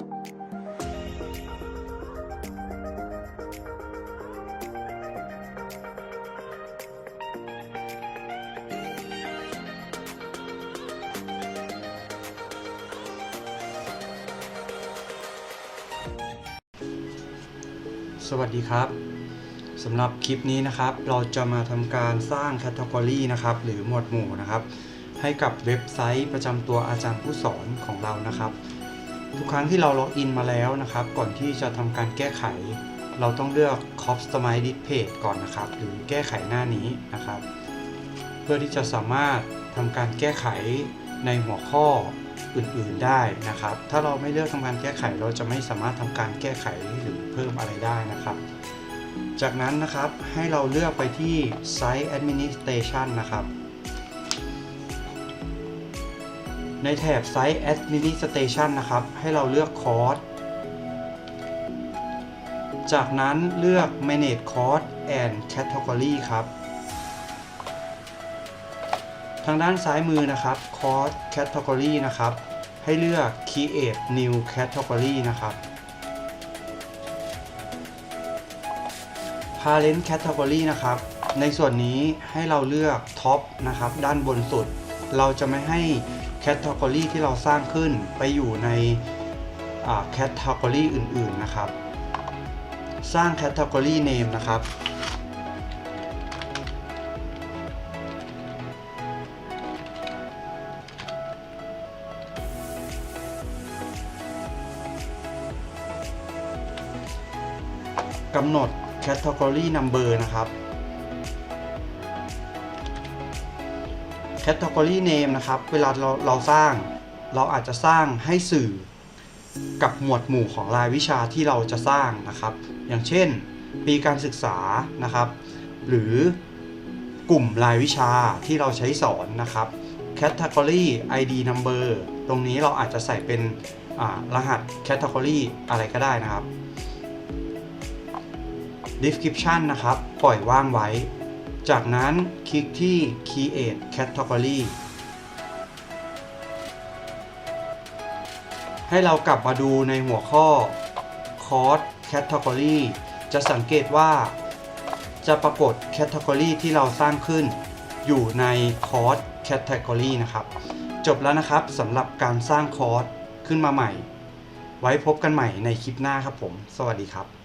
สวัสดีครับสำหรับคลิปนี้นะครับเราจะมาทำการสร้างแคตตากรีนะครับหรือหมวดหมู่นะครับ ให้กับเว็บไซต์ประจำตัวอาจารย์ผู้สอนของเรานะครับ ทุกครั้งที่เราล็อกอินมาแล้วนะครับ ก่อนที่จะทำการแก้ไข เราต้องเลือก Customize This Page ก่อนนะครับ หรือแก้ไขหน้านี้นะครับ เพื่อที่จะสามารถทำการแก้ไขในหัวข้ออื่นๆได้นะครับ ถ้าเราไม่เลือกทำการแก้ไข เราจะไม่สามารถทำการแก้ไขหรือเพิ่มอะไรได้นะครับ จากนั้นนะครับให้เราเลือกไปที่ Site Administration นะครับ ในแถบ Site Administration นะครับ ให้เราเลือกคอร์สจากนั้นเลือก Manage Course and Category ครับ ทางด้านซ้ายมือนะครับ Course Category นะครับ ให้เลือก Create New Category นะครับ Parent Category นะครับ ในส่วนนี้ให้เราเลือก Top นะครับ ด้านบนสุด เราจะไม่ให้ Category ที่เราสร้างขึ้นไปอยู่ในอ่า Category อื่นๆนะครับ สร้าง Category Name นะครับ กำหนด category number นะครับ category name นะครับ เวลาเราเราสร้าง เราอาจจะสร้างให้สื่อกับหมวดหมู่ของรายวิชาที่เราจะสร้างนะครับ อย่างเช่น ปีการศึกษานะครับ หรือกลุ่มรายวิชาที่เราใช้สอนนะครับ category id number ตรงนี้เราอาจจะใส่เป็นรหัส category อะไรก็ได้นะครับ description นะครับ ปล่อยว่างไว้ จากนั้นคลิกที่ create category ให้เรากลับมาดูในหัวข้อ course category จะสังเกตว่า จะปรากฏ category ที่เราสร้างขึ้น อยู่ใน course category นะครับ จบแล้วนะครับสำหรับการสร้างคอร์สขึ้นมาใหม่ ไว้พบกันใหม่ในคลิปหน้าครับผม สวัสดีครับ